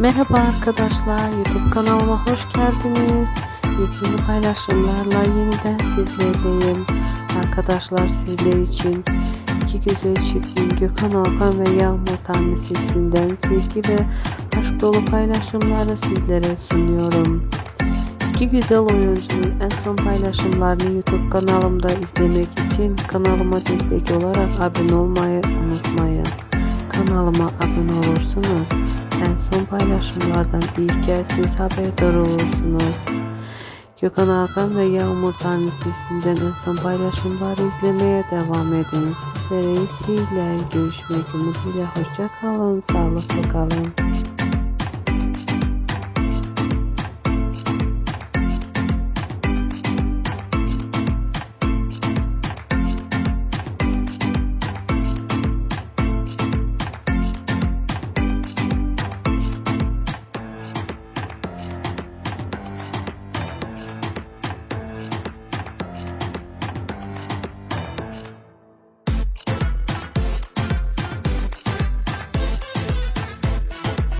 Merhaba arkadaşlar, YouTube kanalıma hoş geldiniz. Yepyeni paylaşımlarla yeniden sizlerleyim. Arkadaşlar sizler için iki güzel çiftin Gökhan Alkan ve Yağmur Tanrı Sevsinden sevgi ve aşk dolu paylaşımları sizlere sunuyorum. İki güzel oyuncunun en son paylaşımlarını YouTube kanalımda izlemek için kanalıma destek olarak abone olmayı unutmayın. Kanalıma abone olursunuz. En son paylaşımlardan ilk kez siz haberdar olursunuz. Gökhan Hakan ve Yağmur Tanrısı'ndan en son paylaşımları izlemeye devam edin. Sizlere iyisiyle görüşmek umuduyla hoşça kalın, sağlıklı kalın.